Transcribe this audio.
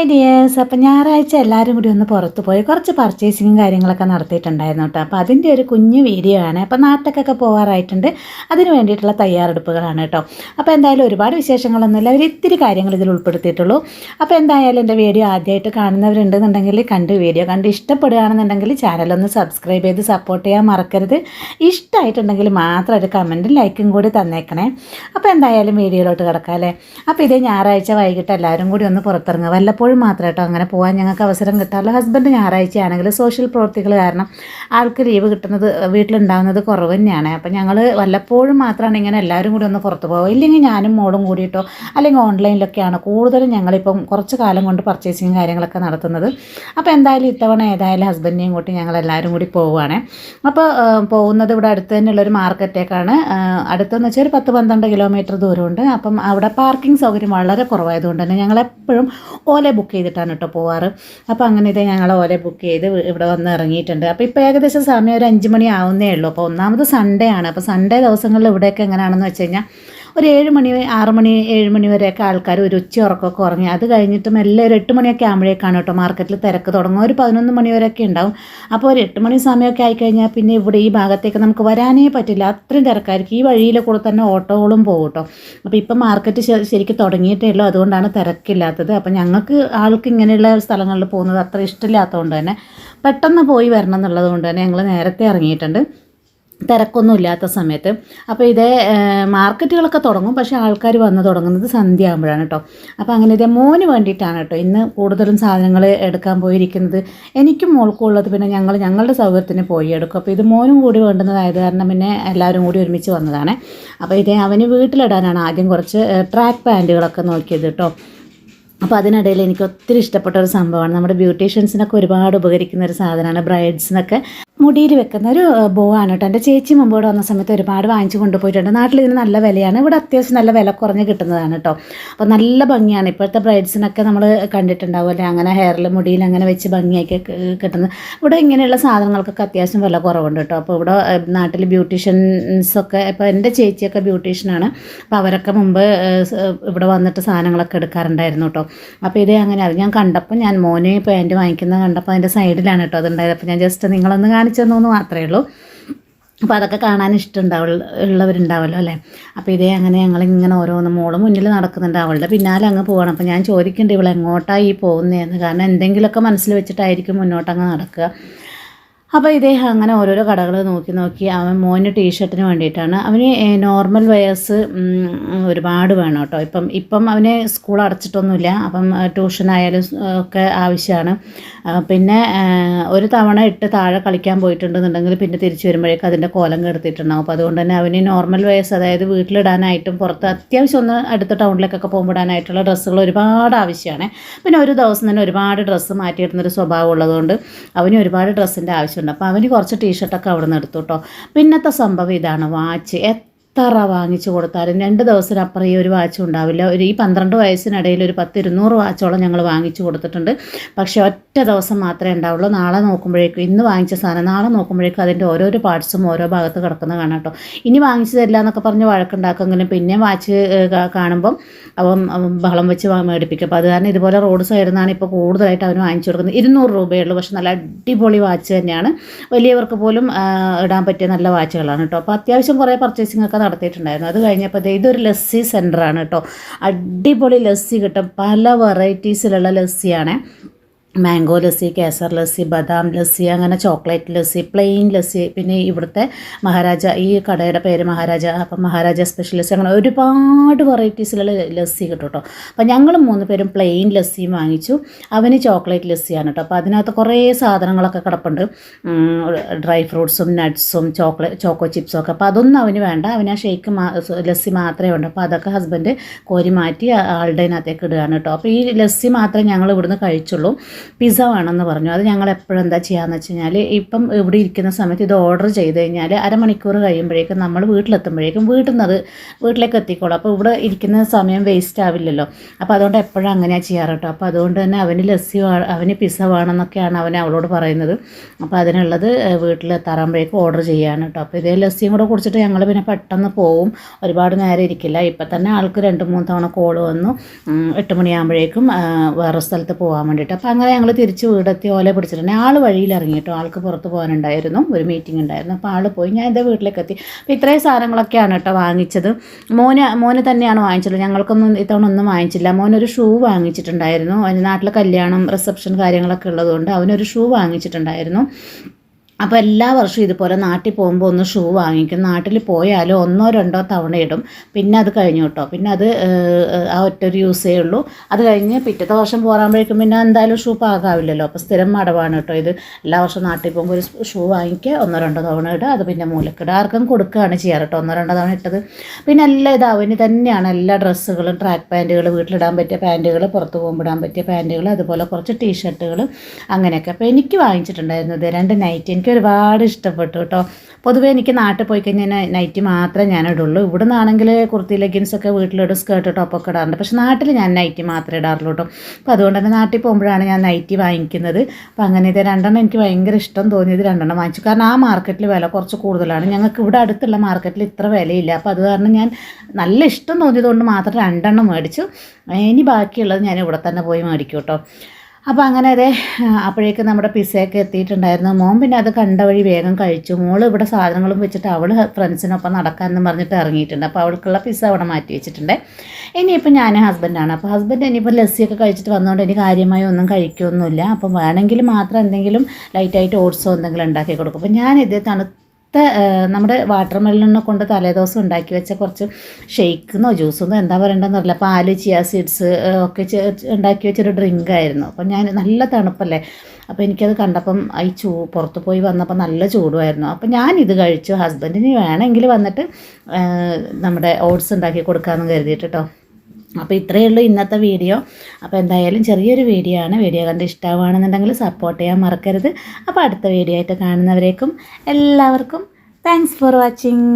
Hi dears അപ്പം ഞായറാഴ്ച എല്ലാവരും കൂടി ഒന്ന് പുറത്ത് പോയി കുറച്ച് പർച്ചേസിങ്ങും കാര്യങ്ങളൊക്കെ നടത്തിയിട്ടുണ്ടായിരുന്നു കേട്ടോ. അപ്പോൾ അതിന്റെ ഒരു കുഞ്ഞു വീഡിയോ ആണ്. അപ്പോൾ നാട്ടിലേക്കൊക്കെ പോകാറായിട്ടുണ്ട് അതിന് വേണ്ടിയിട്ടുള്ള തയ്യാറെടുപ്പുകളാണ് കേട്ടോ. അപ്പോൾ എന്തായാലും ഒരുപാട് വിശേഷങ്ങളൊന്നുമില്ല. അവർ ഇത്തിരി കാര്യങ്ങൾ ഇതിൽ ഉൾപ്പെടുത്തിയിട്ടുള്ളൂ. അപ്പോൾ എന്തായാലും എന്റെ വീഡിയോ ആദ്യമായിട്ട് കാണുന്നവരുണ്ടെന്നുണ്ടെങ്കിൽ കണ്ട് വീഡിയോ കണ്ട് ഇഷ്ടപ്പെടുകയാണെന്നുണ്ടെങ്കിൽ ചാനലൊന്ന് സബ്സ്ക്രൈബ് ചെയ്ത് സപ്പോർട്ട് ചെയ്യാൻ മറക്കരുത്. ഇഷ്ടമായിട്ടുണ്ടെങ്കിൽ മാത്രം ഒരു കമന്റും ലൈക്കും കൂടി തന്നേക്കണേ. അപ്പോൾ എന്തായാലും വീഡിയോയിലോട്ട് കിടക്കാം അല്ലേ അപ്പോൾ ഇതേ ഞായറാഴ്ച വൈകിട്ട് എല്ലാവരും കൂടി ഒന്ന് പുറത്തിറങ്ങുക വല്ലപ്പോഴും മാത്രം കേട്ടോ അങ്ങനെ പോകാൻ ഞങ്ങൾക്ക് അവസരം കിട്ടാറില്ല. ഹസ്ബൻഡ് ഞായറാഴ്ചയാണെങ്കിൽ സോഷ്യൽ പ്രവർത്തികൾ കാരണം ആൾക്ക് ലീവ് കിട്ടുന്നത് വീട്ടിലുണ്ടാകുന്നത് കുറവ് തന്നെയാണ്. അപ്പം ഞങ്ങൾ വല്ലപ്പോഴും മാത്രമാണ് ഇങ്ങനെ എല്ലാവരും കൂടി ഒന്ന് പുറത്ത് പോകുക ഇല്ലെങ്കിൽ ഞാനും മോളും കൂടിയിട്ടോ അല്ലെങ്കിൽ ഓൺലൈനിലൊക്കെയാണ് കൂടുതലും ഞങ്ങളിപ്പം കുറച്ച് കാലം കൊണ്ട് പർച്ചേസിങ് കാര്യങ്ങളൊക്കെ നടത്തുന്നത്. അപ്പോൾ എന്തായാലും ഇത്തവണ ഏതായാലും ഹസ്ബൻഡിനെയും കൂട്ടി ഞങ്ങൾ എല്ലാവരും കൂടി പോവുകയാണ്. അപ്പോൾ പോകുന്നത് ഇവിടെ അടുത്ത് തന്നെയുള്ളൊരു മാർക്കറ്റേക്കാണ്. അടുത്തെന്ന് വെച്ചാൽ ഒരു പത്ത് പന്ത്രണ്ട് കിലോമീറ്റർ ദൂരമുണ്ട്. അപ്പം അവിടെ പാർക്കിംഗ് സൗകര്യം വളരെ കുറവായതുകൊണ്ട് തന്നെ ഞങ്ങളെപ്പോഴും ഓല ബുക്ക് ചെയ്തിട്ടാണ് കേട്ടോ പോവാറ്. അപ്പോൾ അങ്ങനെ ഇത് ഞങ്ങൾ ഓലെ ബുക്ക് ചെയ്ത് ഇവിടെ വന്ന് ഇറങ്ങിയിട്ടുണ്ട്. അപ്പോൾ ഇപ്പോൾ ഏകദേശം സമയം ഒരു അഞ്ച് മണി ആവുന്നേ ഉള്ളൂ. അപ്പോൾ ഒന്നാമത് സൺഡേ ആണ്. അപ്പോൾ സൺഡേ ദിവസങ്ങളിൽ ഇവിടെയൊക്കെ എങ്ങനെയാണെന്ന് വെച്ച് കഴിഞ്ഞാൽ ഒരു ഏഴ് മണി ആറ് മണി ഏഴ് മണി വരെയൊക്കെ ആൾക്കാർ ഒരു ഉച്ച ഉറക്കമൊക്കെ ഉറങ്ങി. അത് കഴിഞ്ഞിട്ടും എല്ലാം ഒരു എട്ട് മണിയൊക്കെ ആകുമ്പോഴേക്കാണ് കേട്ടോ മാർക്കറ്റിൽ തിരക്ക് തുടങ്ങും ഒരു പതിനൊന്ന് മണി വരെയൊക്കെ ഉണ്ടാവും. അപ്പോൾ ഒരു എട്ട് മണി സമയമൊക്കെ ആയിക്കഴിഞ്ഞാൽ പിന്നെ ഇവിടെ ഈ ഭാഗത്തേക്ക് നമുക്ക് വരാനേ പറ്റില്ല. അത്രയും തിരക്കായിരിക്കും. ഈ വഴിയിൽ കൂടെ തന്നെ ഓട്ടോകളും പോകും കേട്ടോ. അപ്പോൾ ഇപ്പം മാർക്കറ്റ് ശരിക്കും തുടങ്ങിയിട്ടേ ഉള്ളൂ. അതുകൊണ്ടാണ് തിരക്കില്ലാത്തത്. അപ്പം ഞങ്ങൾക്ക് ആൾക്ക് ഇങ്ങനെയുള്ള സ്ഥലങ്ങളിൽ പോകുന്നത് അത്ര ഇഷ്ടമില്ലാത്തതുകൊണ്ട് തന്നെ പെട്ടെന്ന് പോയി വരണം എന്നുള്ളത് കൊണ്ട് തന്നെ ഞങ്ങൾ നേരത്തെ ഇറങ്ങിയിട്ടുണ്ട്. തിരക്കൊന്നും ഇല്ലാത്ത സമയത്ത്. അപ്പോൾ ഇതേ മാർക്കറ്റുകളൊക്കെ തുടങ്ങും. പക്ഷേ ആൾക്കാർ വന്ന് തുടങ്ങുന്നത് സന്ധ്യ ആകുമ്പോഴാണ് കേട്ടോ അപ്പോൾ അങ്ങനെ ഇതേ മോന് വേണ്ടിയിട്ടാണ് കേട്ടോ ഇന്ന് കൂടുതലും സാധനങ്ങൾ എടുക്കാൻ പോയിരിക്കുന്നത്. എനിക്കും മോൾക്കുള്ളത് പിന്നെ ഞങ്ങൾ ഞങ്ങളുടെ സൗകര്യത്തിന് പോയി എടുക്കും. അപ്പോൾ ഇത് മോനും കൂടി വേണ്ടുന്നതായത് കാരണം പിന്നെ എല്ലാവരും കൂടി ഒരുമിച്ച് വന്നതാണ്. അപ്പോൾ ഇതേ അവന് വീട്ടിലിടാനാണ് ആദ്യം കുറച്ച് ട്രാക്ക് പാന്റുകളൊക്കെ നോക്കിയത് കേട്ടോ അപ്പോൾ അതിനിടയിൽ എനിക്ക് ഒത്തിരി ഇഷ്ടപ്പെട്ട ഒരു സംഭവമാണ്. നമ്മുടെ ബ്യൂട്ടീഷ്യൻസിനൊക്കെ ഒരുപാട് ഉപകരിക്കുന്ന ഒരു സാധനമാണ് ബ്രൈഡ്സിനൊക്കെ. മുടിയിൽ വെക്കുന്ന ഒരു ബോ ആണ് കേട്ടോ. എന്റെ ചേച്ചി മുമ്പ് ഇവിടെ വന്ന സമയത്ത് ഒരുപാട് വാങ്ങിച്ചു കൊണ്ടുപോയിട്ടുണ്ട്. നാട്ടിൽ ഇതിന് നല്ല വിലയാണ്. ഇവിടെ അത്യാവശ്യം നല്ല വില കുറഞ്ഞ് കിട്ടുന്നതാണ് കേട്ടോ. അപ്പോൾ നല്ല ഭംഗിയാണ്. ഇപ്പോഴത്തെ ബ്രൈഡ്സിനൊക്കെ നമ്മൾ കണ്ടിട്ടുണ്ടാവുമല്ലേ അങ്ങനെ ഹെയറിൽ മുടിയിൽ അങ്ങനെ വെച്ച് ഭംഗിയൊക്കെ കിട്ടുന്നത് ഇവിടെ ഇങ്ങനെയുള്ള സാധനങ്ങൾക്കൊക്കെ അത്യാവശ്യം വില കുറവുണ്ട് കേട്ടോ. അപ്പോൾ ഇവിടെ നാട്ടിൽ ബ്യൂട്ടീഷ്യൻസൊക്കെ ഇപ്പോൾ എന്റെ ചേച്ചിയൊക്കെ ബ്യൂട്ടീഷ്യനാണ്. അപ്പോൾ അവരൊക്കെ മുമ്പ് ഇവിടെ വന്നിട്ട് സാധനങ്ങളൊക്കെ എടുക്കാറുണ്ടായിരുന്നു കേട്ടോ. അപ്പോൾ ഇത് അങ്ങനെ. അത് ഞാൻ കണ്ടപ്പോൾ ഞാൻ മോനെ പാന്റ് വാങ്ങിക്കുന്നത് കണ്ടപ്പോൾ അതിന്റെ സൈഡിലാണ് കേട്ടോ അതുണ്ടായത് അപ്പോൾ ഞാൻ ജസ്റ്റ് നിങ്ങളൊന്ന് കാണിച്ചു തന്നു എന്ന് മാത്രമേ ഉള്ളൂ. അപ്പോൾ അതൊക്കെ കാണാൻ ഇഷ്ടമുണ്ടാവുള്ള ഉള്ളവരുണ്ടാവല്ലോ അല്ലേ? അപ്പോൾ ഇതേ അങ്ങനെ ഞങ്ങളിങ്ങനെ ഓരോന്ന് മോൾ മുന്നിൽ നടക്കുന്നുണ്ട് അവളുടെ പിന്നാലെ അങ്ങ് പോകണം അപ്പോൾ ഞാൻ ചോദിക്കുന്നുണ്ട് ഇവളെങ്ങോട്ടാണ് ഈ പോകുന്നതെന്ന് കാരണം എന്തെങ്കിലുമൊക്കെ മനസ്സിൽ വെച്ചിട്ടായിരിക്കും മുന്നോട്ടങ്ങ് നടക്കുക. അപ്പോൾ ഇദ്ദേഹം അങ്ങനെ ഓരോരോ കടകൾ നോക്കി നോക്കി അവൻ മോന് ടീഷർട്ടിന് വേണ്ടിയിട്ടാണ്. അവന് നോർമൽ വെയേഴ്സ് ഒരുപാട് വേണം കേട്ടോ. ഇപ്പം ഇപ്പം അവന് സ്കൂൾ അടച്ചിട്ടൊന്നുമില്ല. അപ്പം ട്യൂഷനായാലും ഒക്കെ ആവശ്യമാണ്. പിന്നെ ഒരു തവണ ഇട്ട് താഴെ കളിക്കാൻ പോയിട്ടുണ്ടെന്നുണ്ടെങ്കിൽ പിന്നെ തിരിച്ചു വരുമ്പോഴേക്കും അതിന്റെ കോലം കെടുത്തിട്ടുണ്ടാവും അപ്പോൾ അതുകൊണ്ട് തന്നെ അവന് നോർമൽ വയസ്സ് അതായത് വീട്ടിലിടാനായിട്ടും പുറത്ത് അത്യാവശ്യം ഒന്ന് അടുത്ത ടൗണിലേക്കൊക്കെ പോകുമ്പോഴാനായിട്ടുള്ള ഡ്രസ്സുകൾ ഒരുപാട് ആവശ്യമാണ്. പിന്നെ ഒരു ദിവസം തന്നെ ഒരുപാട് ഡ്രസ്സ് മാറ്റിയിടുന്നൊരു സ്വഭാവം ഉള്ളതുകൊണ്ട് അവന് ഒരുപാട് ഡ്രസ്സിന്റെ ആവശ്യമുണ്ട് അപ്പോൾ അവന് കുറച്ച് ടീഷർട്ടൊക്കെ അവിടെ നിന്ന് എടുത്തു കേട്ടോ പിന്നത്തെ സംഭവം ഇതാണ്. വാച്ച്. എത്ര വാങ്ങിച്ചു കൊടുത്താലും രണ്ട് ദിവസത്തിനപ്പുറം ഈ ഒരു വാച്ചും ഉണ്ടാവില്ല. ഒരു ഈ പന്ത്രണ്ട് വയസ്സിനിടയിൽ ഒരു പത്ത് ഇരുന്നൂറ് വാച്ചോളം ഞങ്ങൾ വാങ്ങിച്ചു കൊടുത്തിട്ടുണ്ട്. പക്ഷേ ഒറ്റ ദിവസം മാത്രമേ ഉണ്ടാവുള്ളൂ. നാളെ നോക്കുമ്പോഴേക്കും ഇന്ന് വാങ്ങിച്ച സാധനം നാളെ നോക്കുമ്പോഴേക്കും അതിന്റെ ഓരോരോ പാർട്സും ഓരോ ഭാഗത്ത് കിടക്കുന്നത് കാണാം കേട്ടോ. ഇനി വാങ്ങിച്ചതല്ല എന്നൊക്കെ പറഞ്ഞ് വഴക്കുണ്ടാക്കുമെങ്കിലും പിന്നെ വാച്ച് കാണുമ്പം അവൻ ബഹളം വെച്ച് മേടിപ്പിക്കും. അപ്പോൾ അത് കാരണം ഇതുപോലെ റോഡ് സൈഡിൽ നിന്നാണ് ഇപ്പോൾ കൂടുതലായിട്ട് അവന് വാങ്ങിച്ചു കൊടുക്കുന്നത്. ഇരുന്നൂറ് രൂപയേ ഉള്ളൂ. പക്ഷെ നല്ല അടിപൊളി വാച്ച് തന്നെയാണ്. വലിയവർക്ക് പോലും ഇടാൻ പറ്റിയ നല്ല വാച്ചുകളാണ് കേട്ടോ. അപ്പോൾ അത്യാവശ്യം കുറേ പർച്ചേസിംഗ് നടത്തിയിട്ടുണ്ടായിരുന്നു. അത് കഴിഞ്ഞപ്പോൾ ഇതൊരു ലസ്സി സെന്ററാണ് കേട്ടോ. അടിപൊളി ലസ്സി കിട്ടും. പല വെറൈറ്റീസിലുള്ള ലസ്സിയാണ്. മാംഗോ ലസ്സി കേസർ ലസ്സി ബദാം ലസ്സി അങ്ങനെ ചോക്ലേറ്റ് ലസ്സി പ്ലെയിൻ ലസ്സി പിന്നെ ഇവിടുത്തെ മഹാരാജ ഈ കടയുടെ പേര് മഹാരാജ അപ്പം മഹാരാജ സ്പെഷ്യൽ ലസ്സി അങ്ങനെ ഒരുപാട് വെറൈറ്റീസിലുള്ള ലസ്സി കിട്ടും കേട്ടോ അപ്പം ഞങ്ങൾ മൂന്ന് പേരും പ്ലെയിൻ ലസ്സിയും വാങ്ങിച്ചു. അവന് ചോക്ലേറ്റ് ലസ്സിയാണ് കേട്ടോ അപ്പോൾ അതിനകത്ത് കുറേ സാധനങ്ങളൊക്കെ കിടപ്പുണ്ട്. ഡ്രൈ ഫ്രൂട്ട്സും നട്ട്സും ചോക്ലേറ്റ് ചോക്കോ ചിപ്സും ഒക്കെ. അപ്പോൾ അതൊന്നും അവന് വേണ്ട. അവന് ആ ഷേക്ക് ലസ്സി മാത്രമേ വേണ്ടൂ അപ്പോൾ അതൊക്കെ ഹസ്ബൻഡ് കോരി മാറ്റി ആളുടെ അതിനകത്തേക്ക് ഇടുകയാണ് കേട്ടോ അപ്പോൾ ഈ ലസ്സി മാത്രമേ ഞങ്ങൾ ഇവിടുന്ന് കഴിച്ചുള്ളൂ. പിസ്സ വേണമെന്ന് പറഞ്ഞു. അത് ഞങ്ങൾ എപ്പോഴും എന്താ ചെയ്യാന്ന് വെച്ച് കഴിഞ്ഞാൽ ഇപ്പം ഇവിടെ ഇരിക്കുന്ന സമയത്ത് ഇത് ഓർഡർ ചെയ്ത് കഴിഞ്ഞാൽ അരമണിക്കൂർ കഴിയുമ്പോഴേക്കും നമ്മൾ വീട്ടിലെത്തുമ്പോഴേക്കും വീട്ടിൽ നിന്ന് അത് വീട്ടിലേക്ക് എത്തിക്കോളും. അപ്പോൾ ഇവിടെ ഇരിക്കുന്ന സമയം വേസ്റ്റ് ആവില്ലല്ലോ. അപ്പോൾ അതുകൊണ്ട് എപ്പോഴും അങ്ങനെയാണ് ചെയ്യാറ് കേട്ടോ. അപ്പോൾ അതുകൊണ്ട് തന്നെ അവന് ലസ്സി അവന് പിസ്സ വേണമെന്നൊക്കെയാണ് അവൻ അവളോട് പറയുന്നത്. അപ്പോൾ അതിനുള്ളത് വീട്ടിലെത്താറാകുമ്പോഴേക്കും ഓർഡർ ചെയ്യാണ് കേട്ടോ. അപ്പോൾ ഇതേ ലസ്സിയും കൂടെ കുടിച്ചിട്ട് ഞങ്ങൾ പിന്നെ പെട്ടെന്ന് പോവും. ഒരുപാട് നേരം ഇരിക്കില്ല. ഇപ്പം തന്നെ ആൾക്ക് രണ്ട് മൂന്ന് തവണ കോൾ വന്നു. എട്ട് മണിയാകുമ്പോഴേക്കും വേറെ സ്ഥലത്ത് പോകാൻ വേണ്ടിയിട്ട്. അപ്പോൾ അങ്ങനെ ഞങ്ങൾ തിരിച്ച് വീടെത്തി ഓല പിടിച്ചിട്ടുണ്ടെങ്കിൽ ആൾ വഴിയിൽ ഇറങ്ങി കേട്ടോ. ആൾക്ക് പുറത്ത് പോകാനുണ്ടായിരുന്നു. ഒരു മീറ്റിംഗ് ഉണ്ടായിരുന്നു. അപ്പോൾ ആൾ പോയി. ഞാൻ എന്റെ വീട്ടിലേക്ക് എത്തി. അപ്പോൾ ഇത്രയും സാധനങ്ങളൊക്കെയാണ് കേട്ടോ വാങ്ങിച്ചത്. മോന് മോന് തന്നെയാണ് വാങ്ങിച്ചത്. ഞങ്ങൾക്കൊന്നും ഇത്തവണ ഒന്നും വാങ്ങിച്ചില്ല. മോനൊരു ഷൂ വാങ്ങിച്ചിട്ടുണ്ടായിരുന്നു. അതിന് നാട്ടിൽ കല്യാണം റിസപ്ഷൻ കാര്യങ്ങളൊക്കെ ഉള്ളതുകൊണ്ട് അവനൊരു ഷൂ വാങ്ങിച്ചിട്ടുണ്ടായിരുന്നു. അപ്പോൾ എല്ലാ വർഷവും ഇതുപോലെ നാട്ടിൽ പോകുമ്പോൾ ഒന്ന് ഷൂ വാങ്ങിക്കും. നാട്ടിൽ പോയാലും ഒന്നോ രണ്ടോ തവണ ഇടും. പിന്നെ അത് കഴിഞ്ഞു കേട്ടോ പിന്നെ അത് ആ ഒറ്റൊരു യൂസേ ഉള്ളൂ. അത് കഴിഞ്ഞ് പിറ്റത്തെ വർഷം പോരാകുമ്പോഴേക്കും പിന്നെ എന്തായാലും ഷൂ പാകാവില്ലല്ലോ. അപ്പോൾ സ്ഥിരം മടവാണ് കേട്ടോ ഇത്. എല്ലാ വർഷവും നാട്ടിൽ പോകുമ്പോൾ ഒരു ഷൂ വാങ്ങിക്കുക ഒന്നോ രണ്ടോ തവണ ഇടുക. അത് പിന്നെ മൂലക്കിടുക. ആർക്കും കൊടുക്കുകയാണ് ചെയ്യാറ് കേട്ടോ ഒന്നോ രണ്ടോ തവണ ഇട്ടത്. പിന്നെ എല്ലാം ഇത് അവന് തന്നെയാണ് എല്ലാ ഡ്രസ്സുകളും ട്രാക്ക് പാന്റുകൾ വീട്ടിലിടാൻ പറ്റിയ പാന്റുകൾ പുറത്ത് പോകുമ്പോൾ ഇടാൻ പറ്റിയ പാന്റുകൾ അതുപോലെ കുറച്ച് ടീഷർട്ടുകൾ അങ്ങനെയൊക്കെ. അപ്പോൾ എനിക്ക് വാങ്ങിച്ചിട്ടുണ്ടായിരുന്നു ഇത്. രണ്ട് നൈറ്റ്. എനിക്ക് ഒരുപാട് ഇഷ്ടപ്പെട്ടു കേട്ടോ. പൊതുവേ എനിക്ക് നാട്ടിൽ പോയി കഴിഞ്ഞാൽ നൈറ്റ് മാത്രമേ ഞാൻ ഇടുള്ളൂ ഇവിടെ നിന്നാണെങ്കിൽ കുർത്തി ലെഗിൻസ് ഒക്കെ വീട്ടിലിടും സ്കേർട്ട് ടോപ്പൊക്കെ ഇടാറുണ്ട്. പക്ഷേ നാട്ടിൽ ഞാൻ നൈറ്റി മാത്രമേ ഇടാറുള്ളൂ കേട്ടോ. അപ്പോൾ അതുകൊണ്ട് തന്നെ നാട്ടിൽ പോകുമ്പോഴാണ് ഞാൻ നൈറ്റി വാങ്ങിക്കുന്നത്. അപ്പോൾ അങ്ങനെ ഇത് രണ്ടെണ്ണം എനിക്ക് ഭയങ്കര ഇഷ്ടം തോന്നിയത് രണ്ടെണ്ണം വാങ്ങിച്ചു. കാരണം ആ മാർക്കറ്റിൽ വില കുറച്ച് കൂടുതലാണ്. ഞങ്ങൾക്ക് ഇവിടെ അടുത്തുള്ള മാർക്കറ്റിൽ ഇത്ര വിലയില്ല. അപ്പോൾ അത് കാരണം ഞാൻ നല്ല ഇഷ്ടം തോന്നിയതുകൊണ്ട് മാത്രം രണ്ടെണ്ണം മേടിച്ചു. ഇനി ബാക്കിയുള്ളത് ഞാൻ ഇവിടെ തന്നെ പോയി മേടിക്കും കേട്ടോ. അപ്പോൾ അങ്ങനെ അതെ അപ്പോഴേക്കും നമ്മുടെ പിസയൊക്കെ എത്തിയിട്ടുണ്ടായിരുന്നു. മോൻ പിന്നെ അത് കണ്ട വഴി വേഗം കഴിച്ചു. മോൾ ഇവിടെ സാധനങ്ങളും വെച്ചിട്ട് അവൾ ഫ്രണ്ട്സിനൊപ്പം നടക്കാമെന്ന് പറഞ്ഞിട്ട് ഇറങ്ങിയിട്ടുണ്ട്. അപ്പോൾ അവൾക്കുള്ള പിസ്സ അവിടെ മാറ്റി വെച്ചിട്ടുണ്ട്. ഇനിയിപ്പോൾ ഞാൻ ഹസ്ബൻഡാണ്. അപ്പോൾ ഹസ്ബൻഡ് ഇനിയിപ്പോൾ ലസ്സിയൊക്കെ കഴിച്ചിട്ട് വന്നതുകൊണ്ട് എനിക്ക് കാര്യമായി ഒന്നും കഴിക്കുകയൊന്നുമില്ല അപ്പം വേണമെങ്കിൽ മാത്രം എന്തെങ്കിലും ലൈറ്റായിട്ട് ഓട്സോ എന്തെങ്കിലും ഉണ്ടാക്കി കൊടുക്കും. അപ്പോൾ ഞാനിത് തണു നമ്മുടെ വാട്ടർ മെലണിനെ കൊണ്ട് തലേദിവസം ഉണ്ടാക്കി വെച്ച കുറച്ച് ഷെയ്ക്കെന്നോ ജ്യൂസെന്നോ എന്താ പറയണ്ടെന്നറിയില്ല പാൽ ചിയ സീഡ്സ് ഒക്കെ ഉണ്ടാക്കി വെച്ചൊരു ഡ്രിങ്ക് ആയിരുന്നു അപ്പം ഞാൻ നല്ല തണുപ്പല്ലേ? അപ്പോൾ എനിക്കത് കണ്ടപ്പം ഈ ചൂ പുറത്ത് പോയി വന്നപ്പോൾ നല്ല ചൂടുമായിരുന്നു. അപ്പം ഞാൻ ഇത് കഴിച്ചു. ഹസ്ബൻഡിന് വേണമെങ്കിൽ വന്നിട്ട് നമ്മുടെ ഓട്സ് ഉണ്ടാക്കി കൊടുക്കാമെന്ന് കരുതിയിട്ട് കേട്ടോ അപ്പോൾ ഇത്രയേ ഉള്ളൂ ഇന്നത്തെ വീഡിയോ. അപ്പോൾ എന്തായാലും ചെറിയൊരു വീഡിയോ ആണ്. വീഡിയോ കണ്ട് ഇഷ്ടമാണെന്നുണ്ടെങ്കിൽ സപ്പോർട്ട് ചെയ്യാൻ മറക്കരുത്. അപ്പോൾ അടുത്ത വീഡിയോ ആയിട്ട് കാണുന്നവരേക്കും എല്ലാവർക്കും താങ്ക്സ് ഫോർ വാച്ചിങ്